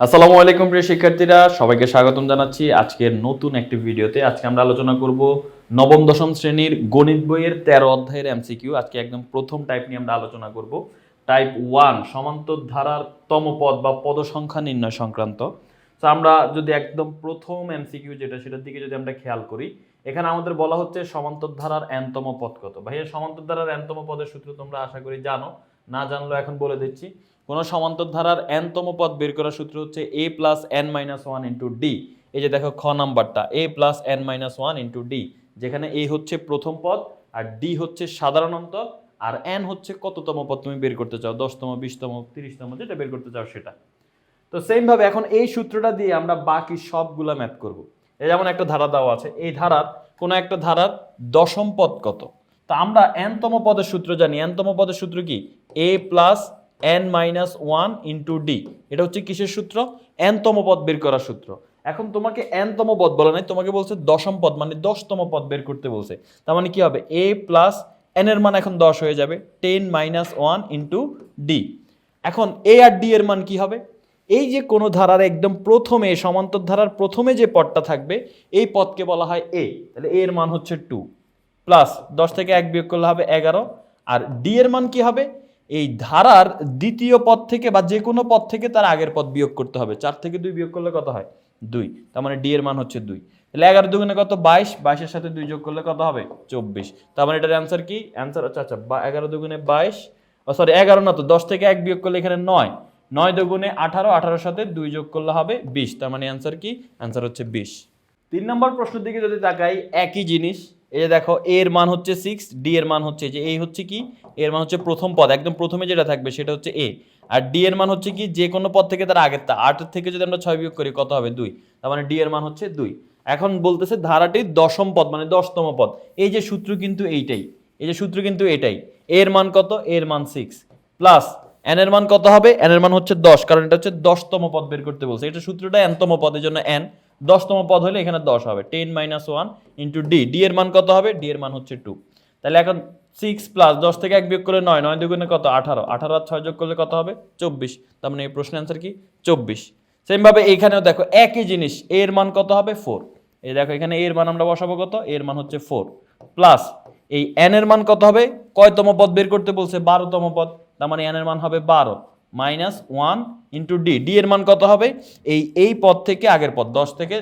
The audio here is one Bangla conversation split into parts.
আসসালামু আলাইকুম প্রিয় শিক্ষার্থীরা, সবাইকে স্বাগতম জানাচ্ছি আজকের নতুন একটি ভিডিওতে। আজকে আমরা আলোচনা করব নবম, দশম শ্রেণির গণিত বইয়ের তেরো অধ্যায়ের এমসিকিউ। আজকে একদম প্রথম টাইপ নিয়ে আমরা আলোচনা করব। টাইপ ওয়ান সমান্তর ধারার তমপদ বা পদ সংখ্যা নির্ণয় সংক্রান্ত। তো আমরা যদি একদম প্রথম এমসিকিউ যেটা, সেটার দিকে যদি আমরা খেয়াল করি, এখানে আমাদের বলা হচ্ছে সমান্তর ধারার এনতম পদ কত। ভাইয়া, সমান্তর ধারার এনতম পদের সূত্র তোমরা আশা করি জানো। না জানলেও এখন বলে দিচ্ছি। কোন সমান্তর ধারার এনতম পদ বের করার সূত্র হচ্ছে a plus n minus one into d এই যে দেখো, খ নাম্বারটা a plus n minus one into d যেখানে এ হচ্ছে প্রথম পদ আর ডি হচ্ছে সাধারণত আর এন হচ্ছে কততম পদ তুমি বের করতে চাও? দশতম, বিশতম, তিরিশতম, যেটা বের করতে চাও সেটা। তো সেম ভাবে এখন এই সূত্রটা দিয়ে আমরা বাকি সবগুলা ম্যাথ করব। এই যেমন একটা ধারা দেওয়া আছে, এই ধারার কোনো একটা ধারার দশম পদ কত? তা আমরা এনতম পদের সূত্র জানি। এনতম পদের সূত্র কি? A plus n minus one into d এটা হচ্ছে কিসের সূত্র? এনতম পদ বের করার সূত্র। এখন তোমাকে এনতম পদ বলে নাই, তোমাকে বলছে দশম পদ মানে দশতম পদ বের করতে বলছে। তার মানে কি হবে? এ প্লাস এন এর মান এখন দশ হয়ে যাবে ten minus one into d এখন এ আর ডি এর মান কি হবে? এই যে কোনো ধারার একদম প্রথমে সমান্তর ধারার প্রথমে যে পদটা থাকবে, এই পদকে বলা হয় এ তাহলে এ এর মান হচ্ছে টু প্লাস দশ থেকে এক বিয়োগ করলে হবে এগারো, আর ডি এর মান কি হবে? এই ধারার দ্বিতীয় পদ থেকে বা যে কোনো পদ থেকে তার আগের পদ বিয়োগ করতে হবে। চার থেকে দুই বিয়োগ করলে কত হয়? দুই। তার মানে ডি এর মান হচ্ছে দুই। তাহলে এগারো দুগুণে কত? বাইশ। বাইশের সাথে দুই যোগ করলে কত হবে? চব্বিশ। তার মানে এটার অ্যান্সার কি? অ্যান্সার আচ্ছা আচ্ছা এগারো দুগুণে বাইশ। সরি এগারো না তো, দশ থেকে এক বিয়োগ করলে এখানে নয়। নয় দুগুণে আঠারো, আঠারোর সাথে দুই যোগ করলে হবে বিশ। তার মানে অ্যান্সার কি? অ্যান্সার হচ্ছে বিশ। তিন নম্বর প্রশ্নের দিকে যদি তাকাই, একই জিনিস এই যে দেখো এর মান হচ্ছে সিক্স ডি এর মান হচ্ছে যে এই হচ্ছে কি? এর মান হচ্ছে প্রথম পদ, একদম প্রথমে যেটা থাকবে সেটা হচ্ছে এ আর ডি এর মান হচ্ছে কি? যে কোনো পদ থেকে তার আগের আগেরটা আটের থেকে যদি আমরা ছয় বিয়োগ করি, কত হবে? দুই। তার মানে ডি এর মান হচ্ছে দুই। এখন বলতেছে ধারাটির দশম পদ মানে দশতম পদ। এই যে সূত্র কিন্তু এইটাই। এই যে সূত্র কিন্তু এটাই। এর মান কত? এর মান সিক্স প্লাস এন এর মান কত হবে? এন এর মান হচ্ছে দশ, কারণ এটা হচ্ছে দশতম পদ বের করতে বলছে। এটা সূত্রটা এনতম পদের জন্য এন দশতম পদ হলে এখানে দশ হবে। Ten minus one into d. D এর মান কত হবে? ডি এর মান হচ্ছে টু। তাহলে এখন সিক্স প্লাস দশ থেকে এক বিয়োগ করলে নয়। নয় দুগুণে কত? আঠারো। আঠারো আর ছয় যোগ করলে কত হবে? চব্বিশ। তার মানে এই প্রশ্নের অ্যান্সার কি? চব্বিশ। সেমভাবে এইখানেও দেখো একই জিনিস। এর মান কত হবে? ফোর। এই দেখো এখানে এর মান আমরা বসাবো কত? এর মান হচ্ছে ফোর। প্লাস এই এন এর মান কত হবে? কয়তম পদ বের করতে বলছে? বারোতম পদ। তার মানে এন এর মান হবে বারো। Minus one into d. D এর মান কত হবে? এই এই পদ থেকে আগের পদ, দশ থেকে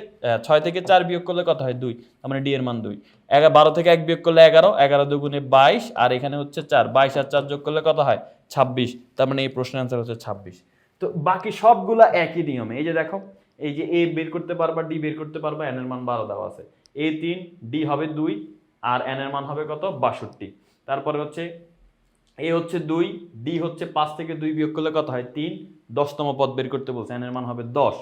ছয় থেকে চার বিয়োগ করলে কত হয়? দুই। তার মানে ডি এর মান দুই। এগারো বারো থেকে এক বিয়োগ করলে এগারো এগারো দুগুণে বাইশ, আর এখানে হচ্ছে চার। বাইশ আর চার যোগ করলে কত হয়? ছাব্বিশ। তার মানে এই প্রশ্নের অ্যান্সার হচ্ছে ছাব্বিশ। তো বাকি সবগুলা একই নিয়মে, এই যে দেখো, এই যে এ বের করতে পারবা, ডি বের করতে পারবা, এন এর মান বারো দেওয়া আছে। এ তিন, ডি হবে দুই, আর এন এর মান হবে কত? বাষট্টি। তারপরে হচ্ছে এ হচ্ছে দুই, ডি হচ্ছে পাঁচ থেকে দুই বিয়োগ করলে কত হয়? তিন। দশতম পদ বের করতে বলছে, এন এর মান হবে দশ।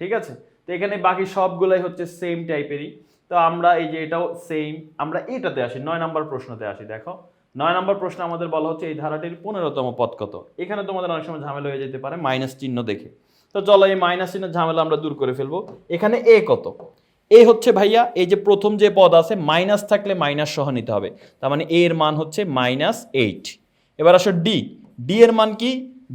ঠিক আছে? তো এখানে বাকি সবগুলাই হচ্ছে সেম টাইপেরই তো আমরা এই যে এটাও সেম আমরা এটাতে আসি, নয় নম্বর প্রশ্নতে আসি, দেখো। নয় নম্বর প্রশ্ন আমাদের বলা হচ্ছে, এই ধারাটির পনেরোতম পদ কত? এখানে তোমাদের অনেক সময় ঝামেলা হয়ে যেতে পারে মাইনাস চিহ্ন দেখে। তো চলো এই মাইনাস চিহ্নের ঝামেলা আমরা দূর করে ফেলব। এখানে এ কত? এ হচ্ছে ভাইয়া, এই যে প্রথম যে পদ আছে মাইনাস থাকলে মাইনাস সহ নিতে হবে। তার মানে এর মান হচ্ছে মাইনাস এইট এবার আসো ডি ডি এর মান কি?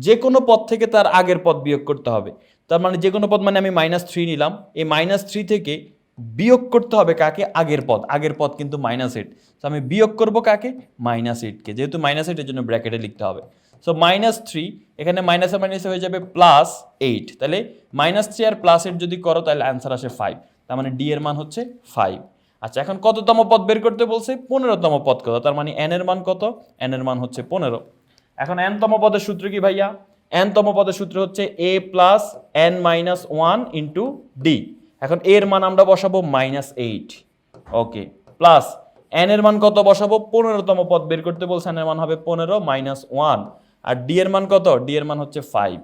যে কোনো পদ থেকে তার আগের পদ বিয়োগ করতে হবে। তার মানে যে কোনো পদ মানে আমি মাইনাস থ্রি নিলাম। এই মাইনাস থ্রি থেকে বিয়োগ করতে হবে কাকে? আগের পদ। আগের পদ কিন্তু মাইনাস এইট তো আমি বিয়োগ করব কাকে? মাইনাস এইটকে যেহেতু মাইনাস এইটের জন্য ব্র্যাকেটে লিখতে হবে। সো মাইনাস থ্রি এখানে মাইনাসে মাইনাসে হয়ে যাবে প্লাস এইট তাহলে মাইনাস থ্রি আর প্লাস এইট যদি করো, তাহলে অ্যান্সার আসে ফাইভ তার মানে ডি এর মান হচ্ছে ফাইভ আচ্ছা এখন কততম পদ বের করতে বলছে? পনেরোতম পদ কত? তার মানে এন এর মান কত? এন এর মান হচ্ছে পনেরো। এখন এনতম পদের সূত্র কি ভাইয়া? এনতম পদের সূত্র হচ্ছে a plus n minus one into d এখন এর মান আমরা বসাবো minus eight okay plus n এর মান কত বসাবো? পনেরোতম পদ বের করতে বলছে এন এর মান হবে পনেরো মাইনাস ওয়ান আর ডি এর মান কত? ডি এর মান হচ্ছে ফাইভ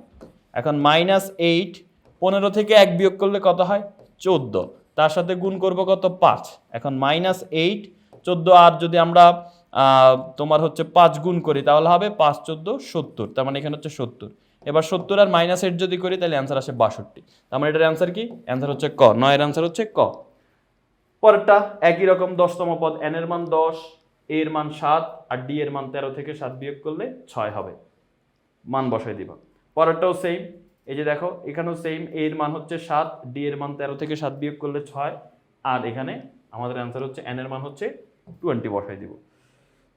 এখন মাইনাস এইট পনেরো থেকে এক বিয়োগ করলে কত হয়? চোদ্দ। তার সাথে গুণ করব কত? পাঁচ। এখন মাইনাস এইট চোদ্দ আর যদি আমরা তোমার হচ্ছে পাঁচ গুণ করি, তাহলে হবে পাঁচ, চোদ্দ, সত্তর। তার মানে এখানে হচ্ছে সত্তর। এবার সত্তর আর মাইনাস এইট যদি করি, তাহলে অ্যান্সার আসে বাষট্টি। তার মানে এটার অ্যান্সার কি? অ্যান্সার হচ্ছে ক। নয়ের অ্যান্সার হচ্ছে ক। পরেরটা, একই রকম দশতম পদ এন এর মান দশ এর মান সাত, আর ডি এর মান তেরো থেকে সাত বিয়োগ করলে ছয় হবে। মান বসাই দিবা। পরেরটাও সেম এই যে দেখো, এখানেও সেম এর মান হচ্ছে সাত ডি এর মান তেরো থেকে সাত বিয়োগ করলে ছয়, আর এখানে আমাদের অ্যান্সার হচ্ছে এন এর মান হচ্ছে টোয়েন্টি বসাই দিব।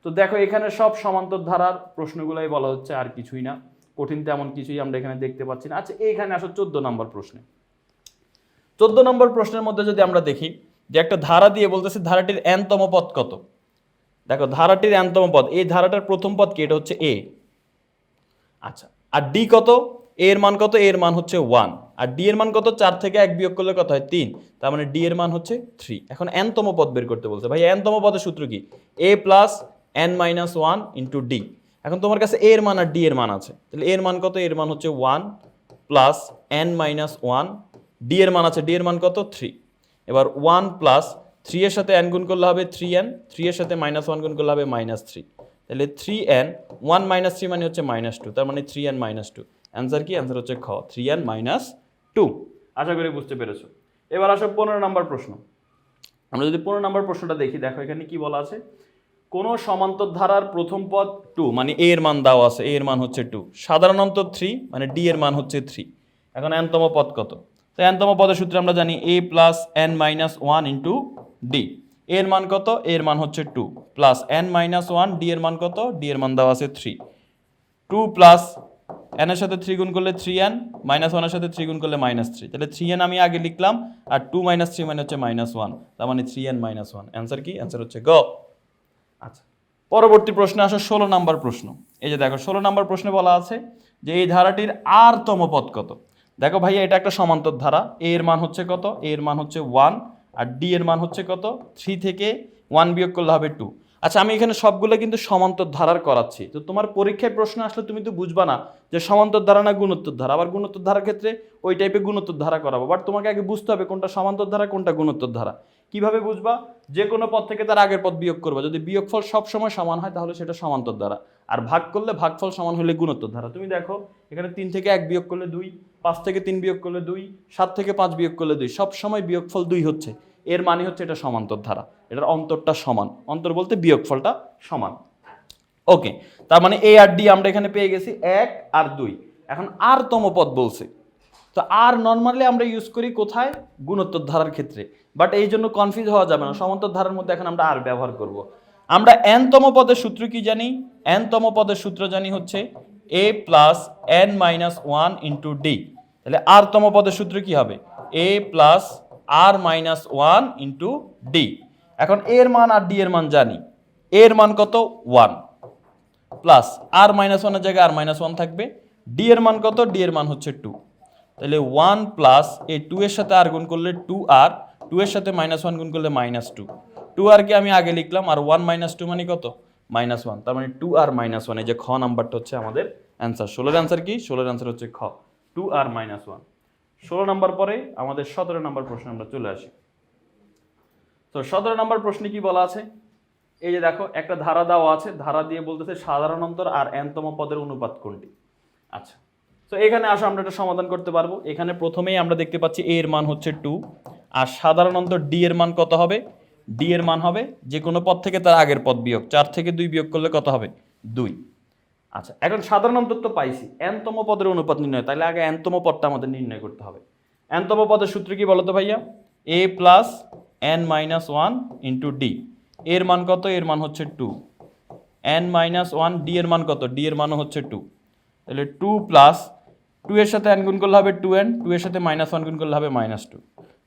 তো দেখো, এখানে সব সমান্তর ধারার প্রশ্নগুলাই বলা হচ্ছে, আর কিছুই না। কঠিন তেমন কিছুই আমরা এখানে দেখতে পাচ্ছি না। আচ্ছা এইখানে আসো চোদ্দ নম্বর প্রশ্নে। চোদ্দ নম্বর প্রশ্নের মধ্যে যদি আমরা দেখি, যে একটা ধারা দিয়ে বলতেছে ধারাটির এনতম পদ কত? দেখো, ধারাটির এনতম পদ, এই ধারাটার প্রথম পদ কি? এটা হচ্ছে এ আচ্ছা আর ডি কত? এর মান কত এর মান হচ্ছে ওয়ান আর ডি এর মান কত চার থেকে এক বিয়োগ করলে কত হয় তিন তার মানে ডি এর মান হচ্ছে থ্রি এখন এনতম পদ বের করতে বলছে ভাই এনতম পদের সূত্র কি a plus n minus one into d এখন তোমার কাছে এর মান আর ডি এর মান আছে তাহলে এর মান কত এর মান হচ্ছে one plus n minus one d এর মান আছে ডি এর মান কত থ্রি এবার ওয়ান প্লাস থ্রি এর সাথে এন গুণ করলে হবে থ্রি এন থ্রি এর সাথে মাইনাস ওয়ান গুণ করলে হবে মাইনাস থ্রি তাহলে three n one minus three মানে হচ্ছে মাইনাস টু তার মানে three n minus two answer কি? অ্যান্সার হচ্ছে খ। থ্রি এন মাইনাস টু আশা করি বুঝতে পেরেছ। এবার আসো পনেরো নম্বর প্রশ্ন। আমরা যদি পনেরো নম্বর প্রশ্নটা দেখি, দেখো এখানে কি বলা আছে? কোনো সমান্তর ধারার প্রথম পদ টু মানে এ এর মান দাও আছে। এ এর মান হচ্ছে টু সাধারণ সাধারণত থ্রি মানে ডি এর মান হচ্ছে থ্রি এখন এনতম পদ কত? তো এনতম পদের সূত্রে আমরা জানি a plus n minus one into d এর মান কত? এর মান হচ্ছে two plus n minus one d এর মান কত? ডি এর মান দেওয়া আছে থ্রি টু প্লাস এর সাথে থ্রি গুণ করলে থ্রি এন মাইনাস ওয়ানের সাথে থ্রি গুণ করলে মাইনাস থ্রি তাহলে থ্রি এন আমি আগে লিখলাম, আর টু মাইনাস থ্রি মানে হচ্ছে মাইনাস ওয়ান তার মানে three n minus one answer কি? অ্যান্সার হচ্ছে গ আচ্ছা পরবর্তী প্রশ্নে আসো, ষোলো নাম্বার প্রশ্ন। এই যে দেখো, ষোলো নাম্বার প্রশ্নে বলা আছে যে এই ধারাটির আরতম পদ কত? দেখো ভাইয়া, এটা একটা সমান্তর ধারা। এ এর মান হচ্ছে কত? এ এর মান হচ্ছে ওয়ান আর ডি এর মান হচ্ছে কত? থ্রি থেকে ওয়ান বিয়োগ করলে হবে টু আচ্ছা আমি এখানে সবগুলো কিন্তু সমান্তর ধারার করাচ্ছি। তো তোমার পরীক্ষায় প্রশ্ন আসলে তুমি তো বুঝবা না যে সমান্তর ধারা না গুণোত্তর ধারা। আবার গুণোত্তর ধারার ক্ষেত্রে ওই টাইপের গুণোত্তর ধারা করাবো। বাট তোমাকে আগে বুঝতে হবে কোনটা সমান্তর ধারা, কোনটা গুণোত্তর ধারা। কীভাবে বুঝবা? যে কোনো পদ থেকে তার আগের পদ বিয়োগ করবা। যদি বিয়োগফল সবসময় সমান হয়, তাহলে সেটা সমান্তর ধারা। আর ভাগ করলে ভাগফল সমান হলে গুণোত্তর ধারা। তুমি দেখো, এখানে তিন থেকে এক বিয়োগ করলে দুই, পাঁচ থেকে তিন বিয়োগ করলে দুই, সাত থেকে পাঁচ বিয়োগ করলে দুই। সবসময় বিয়োগফল দুই হচ্ছে। এর মানে হচ্ছে এটা সমান্তর ধারা এটার অন্তরটা সমান। অন্তর বলতে বিয়োগফলটা সমান। ওকে, তার মানে এ আর ডি আমরা এখানে পেয়ে গেছি এক আর দুই। এখন আর তম পদ বলছে। তো আর নর্মালি আমরা ইউজ করি কোথায়? গুণোত্তর ধারার ক্ষেত্রে। বাট এই জন্য কনফিউজ হওয়া যাবে না। সমান্তর ধারার মধ্যে এখন আমরা আর ব্যবহার করব। আমরা এনতম পদের সূত্র কি জানি? এনতম পদের সূত্র জানি হচ্ছে a plus n minus one into d তাহলে আর তম পদের সূত্র কি হবে? A plus r minus one into d এখন এর মান আর ডি এর মান জানি। এর মান কত? ওয়ান প্লাস আর মাইনাস ওয়ানের জায়গায় আর মাইনাস ওয়ান থাকবে। ডি এর মান কত? ডি এর মান হচ্ছে টু তাহলে ওয়ান প্লাস এই টু এর সাথে আর গুণ করলে টু আর টু এর সাথে মাইনাস ওয়ান গুণ করলে মাইনাস টু টু আরকে আমি আগে লিখলাম, আর ওয়ান মাইনাস টু মানে কত? মাইনাস ওয়ান তার মানে টু আর মাইনাস ওয়ান এই যে খ নাম্বারটা হচ্ছে আমাদের অ্যান্সার ষোলোর অ্যান্সার কি? ষোলোর অ্যান্সার হচ্ছে খ। টু আর মাইনাস ওয়ান ষোলো নম্বর পরে আমাদের সতেরো নম্বর প্রশ্নে আমরা চলে আসি। তো সতেরো নম্বর প্রশ্নে কি বলা আছে? এই যে দেখো, একটা ধারা দেওয়া আছে। ধারা দিয়ে বলতেছে সাধারণ অন্তর আর এনতম পদের অনুপাত কোনটি? আচ্ছা তো এখানে আসো, আমরা এটা সমাধান করতে পারব। এখানে প্রথমেই আমরা দেখতে পাচ্ছি এ এর মান হচ্ছে টু। আর সাধারণ অন্তর ডি এর মান কত হবে? ডি এর মান হবে যে কোনো পদ থেকে তার আগের পদ বিয়োগ। চার থেকে দুই বিয়োগ করলে কত হবে? দুই। আচ্ছা এখন সাধারণ অন্তর তো পাইছি। এনতম পদের অনুপাত নির্ণয় তাহলে আগে এনতম পদটা আমাদের নির্ণয় করতে হবে। এনতম পদের সূত্র কি বলতো ভাইয়া? A plus N minus one into D এর মান কত? এর মান হচ্ছে two N minus one D এর মান কত? ডি এর মানও হচ্ছে টু তাহলে টু প্লাস টু এর সাথে এন গুণ করলে হবে টু এন টু এর সাথে মাইনাস ওয়ান গুণ করলে হবে minus two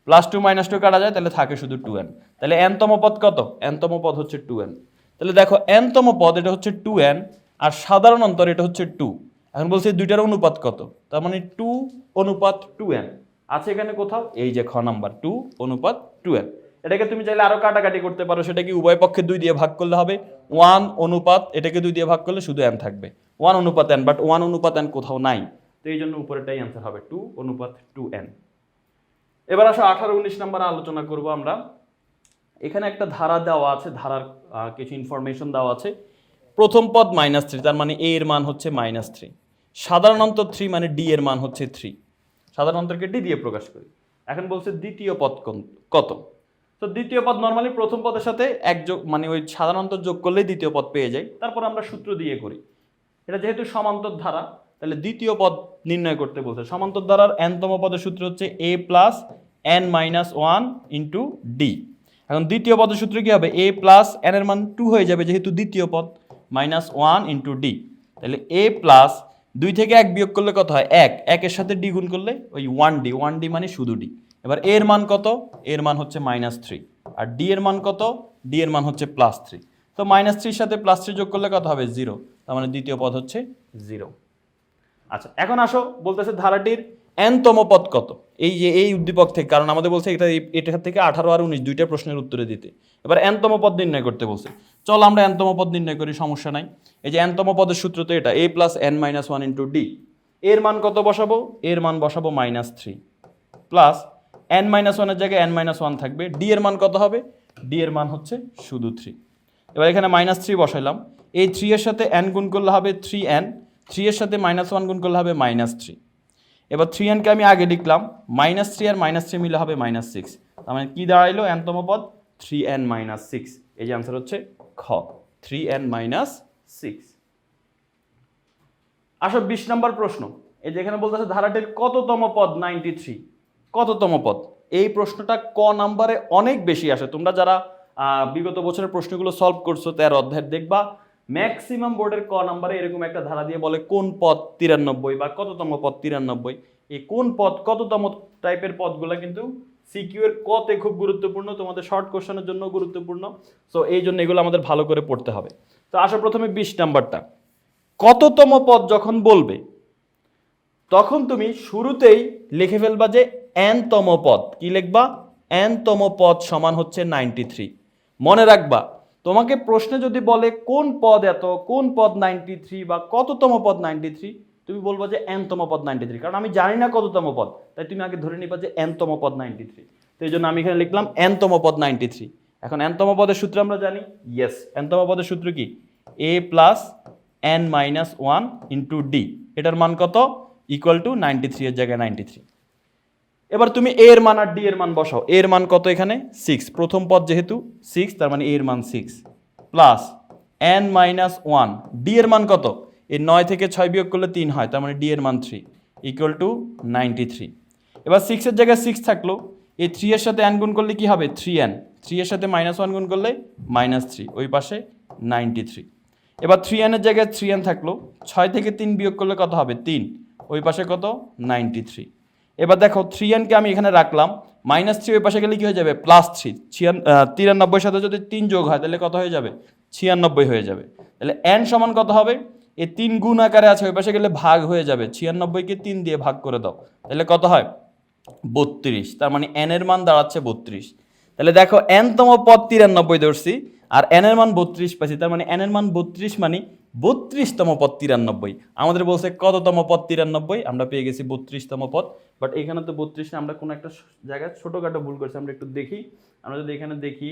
plus two minus two কাটা যায় তাহলে থাকে শুধু টু এন তাহলে এনতম পদ কত? এনতম পদ হচ্ছে টু এন তাহলে দেখো, এনতম পদ এটা হচ্ছে টু এন আর সাধারণ অন্তর এটা হচ্ছে টু এখন বলছি দুইটার অনুপাত কত? তার মানে টু অনুপাত টু এন আছে এখানে কোথাও? এই যে খ নাম্বার টু অনুপাত টু এন এটাকে তুমি চাইলে আরও কাটাকাটি করতে পারো সেটা কি উভয় পক্ষে দুই দিয়ে ভাগ করলে হবে। ওয়ান অনুপাত, এটাকে দুই দিয়ে ভাগ করলে শুধু এন থাকবে। ওয়ান অনুপাত এন বাট ওয়ান অনুপাত এন কোথাও নাই। তো এই জন্য উপরেটাই অ্যান্সার হবে টু অনুপাত টু এন এবার আসো আঠারো উনিশ নাম্বার আলোচনা করব আমরা। এখানে একটা ধারা দেওয়া আছে, ধারার কিছু ইনফরমেশন দেওয়া আছে। প্রথম পদ মাইনাস থ্রি তার মানে এ এর মান হচ্ছে মাইনাস থ্রি সাধারণত থ্রি মানে ডি এর মান হচ্ছে থ্রি সাধারণতকে ডি দিয়ে প্রকাশ করি। এখন বলছে দ্বিতীয় পদ কত? তো দ্বিতীয় পদ নর্মালি প্রথম পদের সাথে এক যোগ মানে ওই সাধারণত যোগ করলেই দ্বিতীয় পদ পেয়ে যাই তারপর আমরা সূত্র দিয়ে করি। এটা যেহেতু সমান্তর ধারা, তাহলে দ্বিতীয় পদ নির্ণয় করতে বলছে। সমান্তর দ্বারার এনতম পদের সূত্র হচ্ছে A plus N minus one into D এখন দ্বিতীয় পদের সূত্র কি হবে? এ প্লাস এন এর মান টু হয়ে যাবে যেহেতু দ্বিতীয় পদ। মাইনাস ওয়ান ইন্টু ডি তাহলে এ প্লাস দুই থেকে এক বিয়োগ করলে কত হয়? এক। একের সাথে ডি গুণ করলে ওই ওয়ান ডি ওয়ান ডি মানে শুধু ডি এবার এর মান কত? এর মান হচ্ছে মাইনাস থ্রি আর ডি এর মান কত? ডি এর মান হচ্ছে প্লাস থ্রি তো মাইনাস থ্রির সাথে প্লাস থ্রি যোগ করলে কত হবে? জিরো তার মানে দ্বিতীয় পদ হচ্ছে জিরো আচ্ছা এখন আসো, বলতেছে ধারাটির এনতম পদ কত? এই যে এই উদ্দীপক থেকে, কারণ আমাদের বলছে এটা এটা থেকে আঠারো আর উনিশ, দুইটা প্রশ্নের উত্তরে দিতে। এবার এনতম পদ নির্ণয় করতে বলছে। চল আমরা এনতম পদ নির্ণয় করি, সমস্যা নাই। এই যে এনতম পদের সূত্র তো এটা, A plus N minus one into D. এর মান কত বসাবো? এর মান বসাবো minus three. Plus N minus ওয়ানের জায়গায় এন মাইনাস ওয়ান থাকবে। ডি এর মান কত হবে? ডি এর মান হচ্ছে শুধু থ্রি। এবার এখানে মাইনাস থ্রি বসাইলাম। এই থ্রি এর সাথে এন গুণ করলে হবে থ্রি এন, থ্রি এর সাথে মাইনাস ওয়ান গুণ করলে হবে মাইনাস থ্রি। এবার থ্রি এনকে আমি আগে লিখলাম মাইনাস থ্রি আর মাইনাস থ্রি মিলে হবে মাইনাস সিক্স তার মানে কী দাঁড়াইলো? এনতম পদ থ্রি এন মাইনাস সিক্স এই যে আনসার হচ্ছে খ। থ্রি এন মাইনাস সিক্স আসো বিশ নম্বর প্রশ্ন। এই যেখানে বলতেছে ধারাটির কততম পদ? নাইনটি থ্রি কততম পদ? এই প্রশ্নটা ক নাম্বারে অনেক বেশি আসে। তোমরা যারা বিগত বছরের প্রশ্নগুলো সলভ করছ, তেরো অধ্যায়ের দেখবা ম্যাক্সিমাম বোর্ডের ক নাম্বারে এরকম একটা ধারা দিয়ে বলে কোন পদ তিরানব্বই বা কততম পদ তিরানব্বই। এই কোন পদ কততম টাইপের পদগুলো কিন্তু সিকিউ এর কতে খুব গুরুত্বপূর্ণ, তোমাদের শর্ট কোশ্চেনের জন্য গুরুত্বপূর্ণ। সো এই জন্য এগুলো আমাদের ভালো করে পড়তে হবে। তো আসো প্রথমে বিশ নাম্বারটা। কততম পদ যখন বলবে, তখন তুমি শুরুতেই লিখে ফেলবা যে এনতম পদ কি লিখবা? এনতম পদ সমান হচ্ছে নাইনটি থ্রি মনে রাখবা তোমাকে প্রশ্নে যদি বলে কোন পদ এত, কোন পদ নাইনটি থ্রি বা কততম পদ নাইনটি থ্রি তুমি বলব যে এনতম পদ নাইনটি থ্রি কারণ আমি জানি না কততম পদ, তাই তুমি আগে ধরে নিবা যে এনতম পদ নাইনটি থ্রি তো এই জন্য আমি এখানে লিখলাম এনতম পদ নাইনটি থ্রি এখন এনতম পদের সূত্র আমরা জানি? ইয়েস এনতম পদের সূত্র কি? A plus N minus one into D এটার মান কত? ইকুয়াল টু নাইনটি থ্রি এর জায়গায় নাইনটি থ্রি এবার তুমি এ এর মান আর ডি এর মান বসাও। এর মান কত এখানে? সিক্স প্রথম পদ যেহেতু সিক্স তার মানে এ এর মান six plus N minus one D এর মান কত? এই নয় থেকে ছয় বিয়োগ করলে তিন হয়, তার মানে ডি এর মান three equal to ninety three এবার সিক্সের জায়গায় সিক্স থাকল। এই থ্রি এর সাথে এন গুণ করলে কি হবে? থ্রি এন থ্রি এর সাথে মাইনাস ওয়ান গুণ করলে মাইনাস থ্রি ওই পাশে নাইনটি থ্রি এবার থ্রি এনের জায়গায় থ্রি এন থাকল। ছয় থেকে তিন বিয়োগ করলে কত হবে? তিন। ওই পাশে কত? নাইনটি থ্রি এবার দেখো থ্রি এনকে আমি এখানে রাখলাম মাইনাস থ্রি ওই পাশে গেলে কি হয়ে যাবে? প্লাস থ্রি ছিয়ান তিরানব্বই সাথে যদি তিন যোগ হয়, তাহলে কত হয়ে যাবে? ছিয়ানব্বই হয়ে যাবে। তাহলে এন সমান কত হবে? এই তিন গুণ আকারে আছে, ওই পাশে গেলে ভাগ হয়ে যাবে। ছিয়ানব্বইকে তিন দিয়ে ভাগ করে দাও। তাহলে কত হয়? বত্রিশ। তার মানে এন এর মান দাঁড়াচ্ছে বত্রিশ। তাহলে দেখো এন তম পদ তিরানব্বই ধরছি, আর এন এর মান বত্রিশ পাইছি। তার মানে এন এর মান বত্রিশ মানে বত্রিশতম পদ তিরানব্বই। আমাদের বলছে কততম পদ তিরানব্বই? আমরা পেয়ে গেছি বত্রিশতম পদ। বাট এখানে তো বত্রিশ আমরা কোনো একটা জায়গায় ছোটোখাটো ভুল করছি, আমরা একটু দেখি। আমরা যদি এখানে দেখি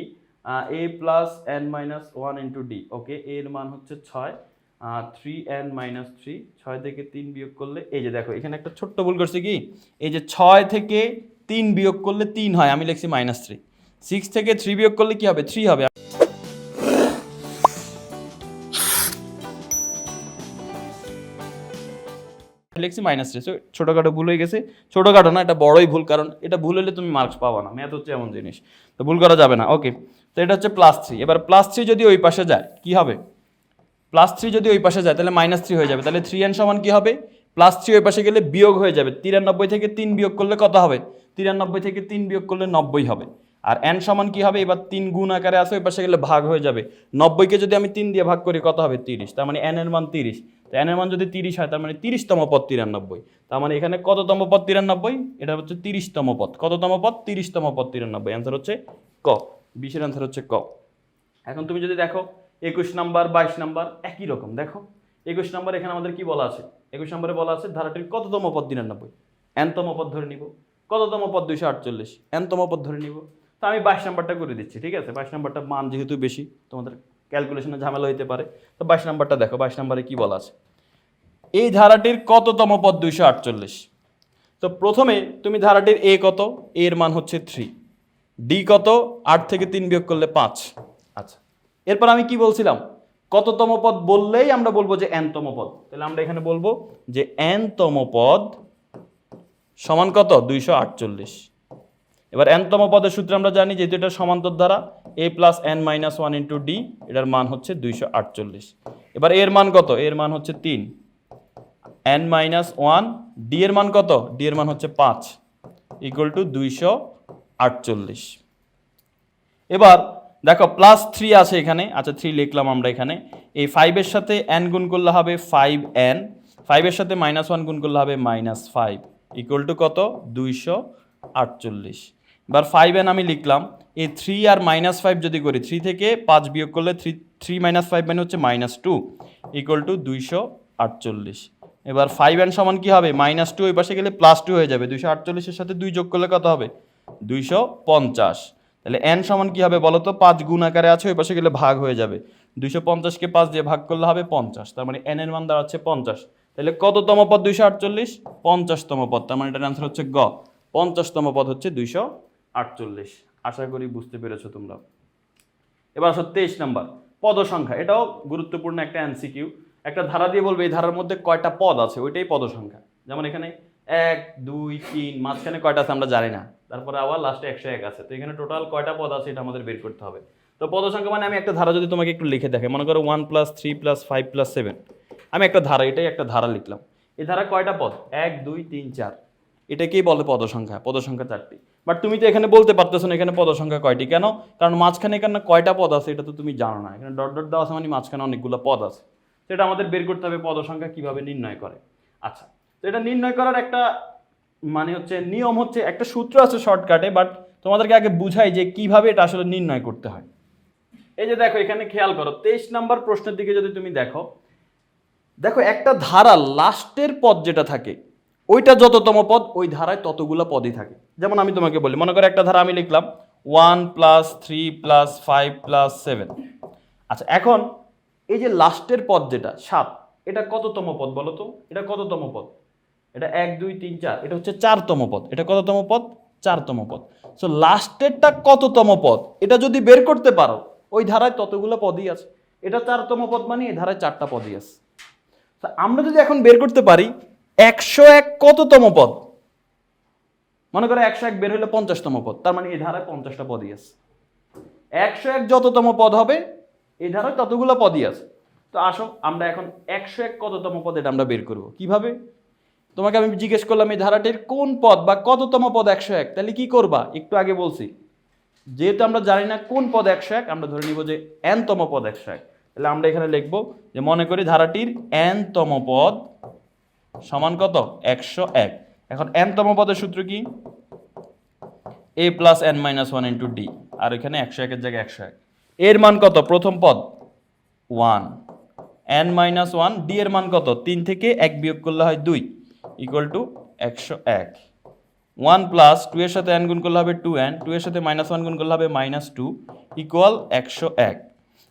A plus N minus one into D okay এর মান হচ্ছে ছয় থ্রি এন মাইনাস থ্রি ছয় থেকে তিন বিয়োগ করলে, এই যে দেখো, এখানে একটা ছোট্ট ভুল করছে কি? এই যে ছয় থেকে তিন বিয়োগ করলে তিন হয়, আমি লিখছি মাইনাস থ্রি সিক্স থেকে থ্রি বিয়োগ করলে কি হবে? থ্রি হবে। লিখছি মাইনাস থ্রি ছোটোখাটো ভুল হয়ে গেছে। ছোটোখাটো না, এটা বড়ই ভুল, কারণ এটা ভুল হলে তুমি মার্কস পাবা না। ম্যাথ হচ্ছে এমন জিনিস। তো ভুল করা যাবে না। ওকে তো এটা হচ্ছে প্লাস থ্রি এবার প্লাস থ্রি যদি ওই পাশে যায়, কি হবে? প্লাস থ্রি যদি ওই পাশে যায়, তাহলে মাইনাস থ্রি হয়ে যাবে। তাহলে থ্রি এন সমান কী হবে? প্লাস থ্রি ওই পাশে গেলে বিয়োগ হয়ে যাবে। তিরানব্বই থেকে তিন বিয়োগ করলে কত হবে? তিরানব্বই থেকে তিন বিয়োগ করলে নব্বই হবে। আর এন সমান কি হবে? এবার তিন গুণ আকারে আছে ওই পাশে গেলে ভাগ হয়ে যাবে। নব্বইকে যদি আমি তিন দিয়ে ভাগ করি, কত হবে? তিরিশ। তার মানে এন এর মান তিরিশ। তো এন এর মান যদি তিরিশ হয়, তার মানে তিরিশতম পদ তিরানব্বই। তার মানে এখানে কততম পদ তিরানব্বই? এটা হচ্ছে তিরিশতম পদ। কততম পদ? তিরিশতম পদ তিরানব্বই। অ্যান্সার হচ্ছে ক। বিশের অ্যান্সার হচ্ছে ক। এখন তুমি যদি দেখো, একুশ নাম্বার, বাইশ নাম্বার, একই রকম। দেখো, একুশ নাম্বার এখানে আমাদের কি বলা আছে? একুশ নম্বরে বলা আছে ধারাটির কততম পদ তিরানব্বই? এনতম পদ ধরে নিব। কততম পদ? দুইশো আটচল্লিশ। এনতম পদ ধরে নিব। তো আমি বাইশ নাম্বারটা করে দিচ্ছি, ঠিক আছে? বাইশ নাম্বারটা মান যেহেতু বেশি, তোমাদের ক্যালকুলেশনে ঝামেলা হইতে পারে। তো বাইশ নাম্বারটা দেখো, বাইশ নাম্বারে কি বলা আছে? এই ধারাটির কততম পদ? দুইশো আটচল্লিশ। তো প্রথমে তুমি ধারাটির এ কত? এর মান হচ্ছে থ্রি। ডি কত? আট থেকে তিন বিয়োগ করলে পাঁচ। আচ্ছা এরপর আমি কি বলছিলাম? কততম পদ বললেই আমরা বলব যে এনতম পদ। তাহলে আমরা এখানে বলব যে এনতম পদ সমান কত? দুইশো আটচল্লিশ। এবার এনতম পদের সূত্রে আমরা জানি যেহেতু এটা সমান্তর দ্বারা A plus N minus one into D এটার মান হচ্ছে দুইশো আটচল্লিশ। এবার এর মান কত? এর মান হচ্ছে তিন। এন মাইনাস ওয়ান ডি এর মান কত? ডি এর মান হচ্ছে পাঁচ। ইকুয়াল টু দুইশো আটচল্লিশ। এবার দেখো প্লাস থ্রি আছে এখানে। আচ্ছা থ্রি লিখলাম আমরা এখানে। এই ফাইভের সাথে এন গুণ করলে হবে ফাইভ এন ফাইভের সাথে মাইনাস ওয়ান গুণ করলে হবে মাইনাস ফাইভ ইকুয়াল টু কত? দুইশো আটচল্লিশ। এবার ফাইভ এন আমি লিখলাম এই থ্রি আর মাইনাস ফাইভ যদি করি থ্রি থেকে পাঁচ বিয়োগ করলে থ্রি থ্রি মাইনাস ফাইভ মানে হচ্ছে মাইনাস টু ইকুয়াল টু দুইশো আটচল্লিশ। এবার ফাইভ এন সমান কি হবে? মাইনাস টু ওই পাশে গেলে প্লাস টু হয়ে যাবে। দুইশো আটচল্লিশের সাথে দুই যোগ করলে কত হবে? দুইশো পঞ্চাশ। তাহলে এন সমান কি হবে বলো তো পাঁচ গুণ আকারে আছে, ওই পাশে গেলে ভাগ হয়ে যাবে। দুইশো পঞ্চাশকে পাঁচ দিয়ে ভাগ করলে হবে পঞ্চাশ। তার মানে এন এর মান দাঁড়াচ্ছে পঞ্চাশ। তাহলে কততম পদ? দুইশো আটচল্লিশ? পঞ্চাশতম পদ। তার মানে এটার অ্যান্সার হচ্ছে গ। পঞ্চাশতম পদ হচ্ছে দুইশো আটচল্লিশ। আশা করি বুঝতে পেরেছ তোমরা। এবার আসো তেইশ নাম্বার, পদ সংখ্যা। এটাও গুরুত্বপূর্ণ একটা এনসিকিউ একটা ধারা দিয়ে বলবে, এই ধারার মধ্যে কয়টা পদ আছে, ওইটাই পদ সংখ্যা। যেমন এখানে এক, দুই, তিন, মাঝখানে কয়টা আছে আমরা জানি না। তারপরে আবার লাস্টে একশো এক আছে। তো এখানে টোটাল কয়টা পদ আছে এটা আমাদের বের করতে হবে। তো পদ সংখ্যা মানে আমি একটা ধারা যদি তোমাকে একটু লিখে দেখে, মনে করো one plus three plus five plus seven আমি একটা ধারা, এটাই একটা ধারা লিখলাম। এই ধারা কয়টা পদ? এক, দুই, তিন, চার। এটাকেই বলে পদসংখ্যা পদসংখ্যা চারটি। বাট তুমি তো এখানে বলতে পারতেছো না এখানে পদসংখ্যা কয়টি। কেন? কারণ মাঝখানে এখানে কয়টা পদ আছে এটা তো তুমি জানো না। এখানে ডট ডট দেওয়া আছে মানে মাঝখানে অনেকগুলো পদ আছে। সেটা আমাদের বের করতে হবে পদ সংখ্যা কীভাবে নির্ণয় করে। আচ্ছা তো এটা নির্ণয় করার একটা মানে হচ্ছে নিয়ম হচ্ছে, একটা সূত্র আছে শর্টকাটে বাট তোমাদেরকে আগে বুঝাই যে কীভাবে এটা আসলে নির্ণয় করতে হয়। এই যে দেখো, এখানে খেয়াল করো, তেইশ নাম্বার প্রশ্নের দিকে যদি তুমি দেখো দেখো একটা ধারা লাস্টের পদ যেটা থাকে ওইটা যততম পদ, ওই ধারায় ততগুলো পদই থাকে। যেমন আমি তোমাকে বলি, মনে করো একটা ধারা আমি লিখলাম one plus three plus five plus seven আচ্ছা এখন এই যে লাস্টের পদ যেটা, সাত, এটা কততম পদ বলো তো? এটা কততম পদ? এটা এক, দুই, তিন, চার, এটা হচ্ছে চারতম পদ। এটা কততম পদ? চারতম পদ। সো লাস্টেরটা কততম পদ? এটা যদি বের করতে পারো, ওই ধারায় ততগুলো পদই আছে। এটা চারতম পদ মানে এই ধারায় চারটা পদই আছে। আমরা যদি এখন বের করতে পারি একশো এক কততম পদ? মনে করো একশো এক বের হলে পঞ্চাশতম পদ, তার মানে এই ধারায় পঞ্চাশটা পদই আছে। একশো এক যততম পদ হবে, এই ধারায় ততগুলো পদই আছে। তো আসো, আমরা এখন একশো এক কততম পদ এটা আমরা বের করব। কীভাবে? তোমাকে আমি জিজ্ঞেস করলাম এই ধারাটির কোন পদ বা কততম পদ একশো এক? তাহলে কি করবা? একটু আগে বলছি। যেহেতু আমরা জানি না কোন পদ একশো এক, আমরা ধরে নিব যে এনতম পদ একশো এক। তাহলে আমরা এখানে লিখব যে মনে করি ধারাটির এনতম পদ সমান কত? একশো এক। এখন এনতম পদের সূত্র কি? A plus N minus one into D আর এখানে একশো একের জায়গায় একশো এক। এর মান কত? প্রথম পদ one N minus one D এর মান কত? তিন থেকে এক বিয়োগ করলে হয় দুই ইকুয়াল টু একশো এক। ওয়ান প্লাস টু এর সাথে এন গুণ করলে হবে টু এন টু এর সাথে মাইনাস ওয়ান গুণ করলে হবে মাইনাস টু ইকুয়াল একশো এক।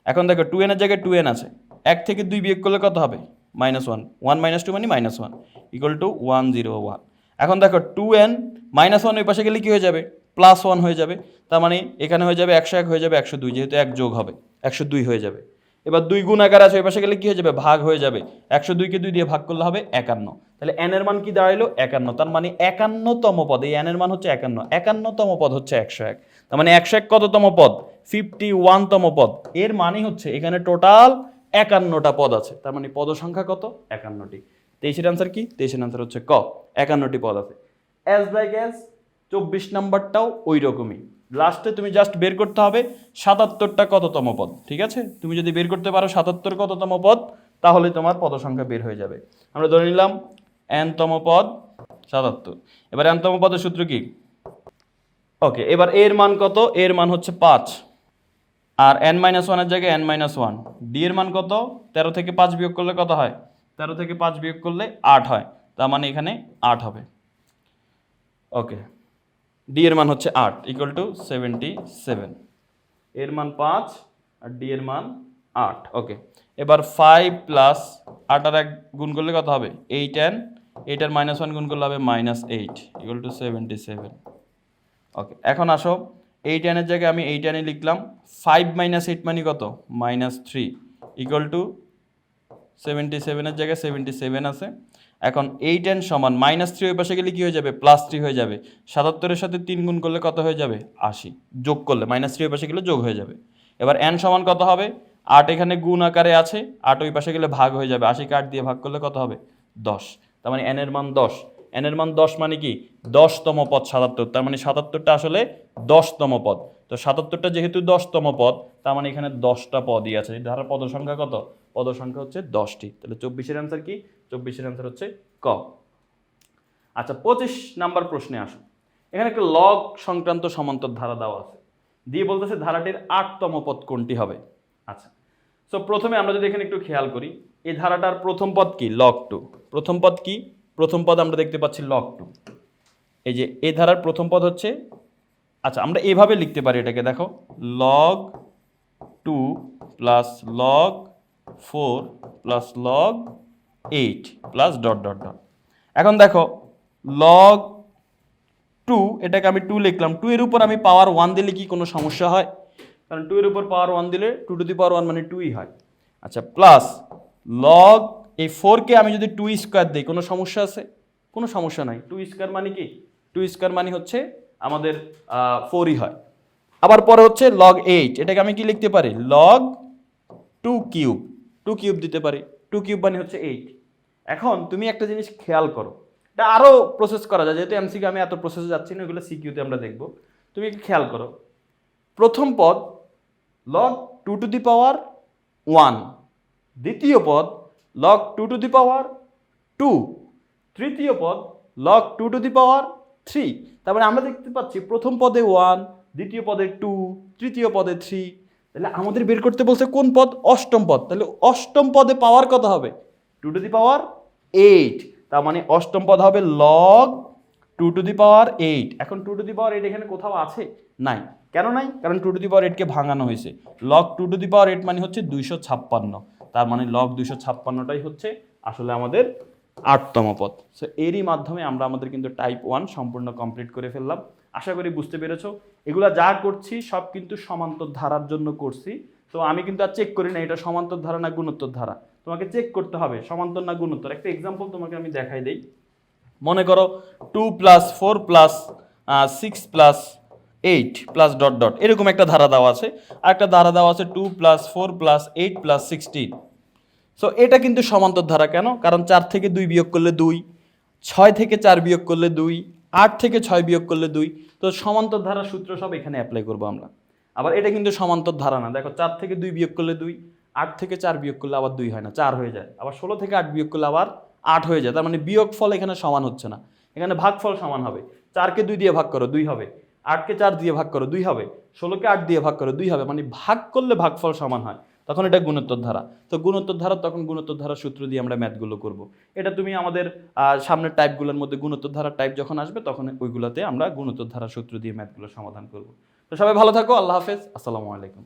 এখন দেখো টু এনের জায়গায় টু এন আছে। এক থেকে দুই বিয়োগ করলে কত হবে? Minus one one minus two মানে minus one equal to one zero one এখন দেখো টু এন মাইনাস ওয়ান ওই পাশে গেলে কি হয়ে যাবে? প্লাস ওয়ান হয়ে যাবে। তার মানে এখানে হয়ে যাবে একশো এক, হয়ে যাবে একশো দুই, যেহেতু এক যোগ হবে, একশো দুই হয়ে যাবে। এবার দুই গুণ আকার আছে, ওই পাশে গেলে কি হয়ে যাবে? ভাগ হয়ে যাবে। একশো দুইকে দুই দিয়ে ভাগ করলে হবে একান্ন। তাহলে এন এর মান কি দাঁড়াইলো? একান্ন। তার মানে একান্নতম পদ, এই এন এর মান হচ্ছে একান্ন। একান্নতম পদ হচ্ছে একশো এক। তার মানে একশো এক কততম পদ? ফিফটি ওয়ানতম পদ। এর মানে হচ্ছে এখানে টোটাল একান্নটা পদ আছে। তার মানে পদ সংখ্যা কত? একান্নটি। তেইশের আনসার কি? তেইশের আনসার হচ্ছে ক। একান্নটি পদ আছে। অ্যাজ লাইক অ্যাজ চব্বিশ নাম্বারটাও ওই রকমই লাস্টে তুমি জাস্ট বের করতে হবে, সাতাত্তরটা কততম পদ? ঠিক আছে? তুমি যদি বের করতে পারো সাতাত্তর কততম পদ, তাহলে তোমার পদ সংখ্যা বের হয়ে যাবে। আমরা ধরে নিলাম এনতম পদ, সাতাত্তর। এবার এনতম পদের সূত্র কি? ওকে এবার এর মান কত? এর মান হচ্ছে পাঁচ। আর এন মাইনাস ওয়ানের জায়গায় এন মাইনাস ওয়ান ডি এর মান কত? তেরো থেকে পাঁচ বিয়োগ করলে কত হয়? তেরো থেকে পাঁচ বিয়োগ করলে আট হয়। তার মানে এখানে আট হবে। ওকে ডি এর মান হচ্ছে আট ইকুয়াল টু সেভেন্টি সেভেন এর মান পাঁচ আর ডি এর মান আট। ওকে এবার ফাইভ প্লাস আট আর এক গুণ করলে কত হবে? এইট এন এইট আর মাইনাস ওয়ান গুণ করলে হবে minus eight equal to seventy seven okay এখন আসো। এইট এনের জায়গায় আমি এইট এনে লিখলাম ফাইভ মাইনাস এইট মানে কত? Minus three equal to seventy সেভেনের জায়গায় সেভেন্টি সেভেন আছে। এখন এইট এন সমান মাইনাস থ্রি ওই পাশে গেলে কী হয়ে যাবে? প্লাস থ্রি হয়ে যাবে। সাতাত্তরের সাথে তিন গুণ করলে কত হয়ে যাবে? আশি। যোগ করলে মাইনাস থ্রি ওই পাশে গেলে যোগ হয়ে যাবে। এবার এন সমান কত হবে? আট এখানে গুণ আকারে আছে। আট ওই পাশে গেলে ভাগ হয়ে যাবে। আশিকে আট দিয়ে ভাগ করলে কত হবে? দশ। তার মানে এন এর মান দশ। এন এর মান দশ মানে কি? দশতম পদ সাতাত্তর। তার মানে সাতাত্তরটা আসলে দশতম পদ। তো সাতাত্তরটা যেহেতু দশতম পদ, তার মানে এখানে দশটা পদই আছে। ধারার পদ সংখ্যা কত? পদ সংখ্যা হচ্ছে দশটি। তাহলে চব্বিশের অ্যান্সার কি? চব্বিশের অ্যান্সার হচ্ছে ক। আচ্ছা পঁচিশ নাম্বার প্রশ্নে আসুন। এখানে একটা লগ সংক্রান্ত সমান্তর ধারা দেওয়া আছে। দিয়ে বলতেছে ধারাটির আটতম পদ কোনটি হবে? আচ্ছা সো প্রথমে আমরা যদি এখানে একটু খেয়াল করি, এই ধারাটার প্রথম পদ কি? লগ টু প্রথম পদ কি? প্রথম পদ আমরা দেখতে পাচ্ছি লগ টু এই যে এই ধারার প্রথম পদ হচ্ছে আচ্ছা আমরা এভাবে লিখতে পারি এটাকে, দেখো log two plus log four plus log eight plus dot dot dot এখন দেখো লগ টু এটাকে আমি টু লিখলাম। টু এর উপর আমি পাওয়ার ওয়ান দিলে কি কোনো সমস্যা হয়? কারণ টু এর উপর পাওয়ার ওয়ান দিলে two to the power one মানে টুই হয়। আচ্ছা প্লাস লগ এই ফোরকে আমি যদি টু স্কোয়ার দিই, কোনো সমস্যা আছে? কোনো সমস্যা নাই। টু স্কোয়ার মানে কি? টু স্কোয়ার মানে হচ্ছে আমাদের ফোরই হয়। আবার পরে হচ্ছে লগ এইট এটাকে আমি কি লিখতে পারি? Log two cube two cube দিতে পারি। টু কিউব মানে হচ্ছে এইট এখন তুমি একটা জিনিস খেয়াল করো। এটা আরও প্রসেস করা যায়। যেহেতু এমসিকে আমি এত প্রসেসে যাচ্ছি না, এগুলো সিকিউতে আমরা দেখব। তুমি একটু খেয়াল করো। প্রথম পদ log two to the power one দ্বিতীয় পদ log two to the power two তৃতীয় পদ log two to the power three তারপরে আমরা দেখতে পাচ্ছি প্রথম পদে ওয়ান দ্বিতীয় পদে টু তৃতীয় পদে থ্রি তাহলে আমাদের বের করতে বলছে কোন পদ? অষ্টম পদ। তাহলে অষ্টম পদে পাওয়ার কত হবে? Two to the power eight তার মানে অষ্টম পদ হবে log two to the power eight এখন two to the power eight এখানে কোথাও আছে? নাই। কেন নাই? কারণ টু টু দি পাওয়ার এইটকে ভাঙানো হয়েছে। Log two to the power eight মানে হচ্ছে দুইশো ছাপ্পান্ন। তার মানে লগ দুইশো ছাপ্পান্নটাই হচ্ছে আসলে আমাদের আটতম পদ। সো এরই মাধ্যমে আমরা আমাদের কিন্তু টাইপ ওয়ান সম্পূর্ণ কমপ্লিট করে ফেললাম। আশা করি বুঝতে পেরেছ। এগুলা যা করছি, সব কিন্তু সমান্তর ধারার জন্য করছি। তো আমি কিন্তু আর চেক করি না, এটা সমান্তর ধারা না গুণোত্তর ধারা তোমাকে চেক করতে হবে, সমান্তর না গুণোত্তর? একটা এক্সাম্পল তোমাকে আমি দেখাই দেই। মনে করো two plus four plus six plus eight plus dot dot এরকম একটা ধারা দেওয়া আছে। আর একটা ধারা দেওয়া আছে two plus four plus eight plus sixteen so এটা কিন্তু সমান্তর ধারা কেন? কারণ চার থেকে দুই বিয়োগ করলে দুই, ছয় থেকে চার বিয়োগ করলে দুই, আট থেকে ছয় বিয়োগ করলে দুই। তো সমান্তর ধারার সূত্র সব এখানে অ্যাপ্লাই করব আমরা। আবার এটা কিন্তু সমান্তর ধারা না। দেখো, চার থেকে দুই বিয়োগ করলে দুই, আট থেকে চার বিয়োগ করলে আবার দুই হয় না, চার হয়ে যায়। আবার ষোলো থেকে আট বিয়োগ করলে আবার আট হয়ে যায়। তার মানে বিয়োগ ফল এখানে সমান হচ্ছে না। এখানে ভাগফল সমান হবে। চারকে দুই দিয়ে ভাগ করো, দুই হবে। আটকে চার দিয়ে ভাগ করো, দুই হবে। ষোলোকে আট দিয়ে ভাগ করো, দুই হবে। মানে ভাগ করলে ভাগফল সমান হয়। তখন এটা গুণোত্তর ধারা। তো গুণোত্তর ধারা, তখন গুণোত্তর ধারা সূত্র দিয়ে আমরা ম্যাথগুলো করব। এটা তুমি আমাদের সামনের টাইপগুলোর মধ্যে গুণোত্তর ধারার টাইপ যখন আসবে, তখন ওইগুলোতে আমরা গুণোত্তর ধারা সূত্র দিয়ে ম্যাথগুলো সমাধান করব। তো সবাই ভালো থাকো, আল্লাহ হাফেজ, আসসালামু আলাইকুম।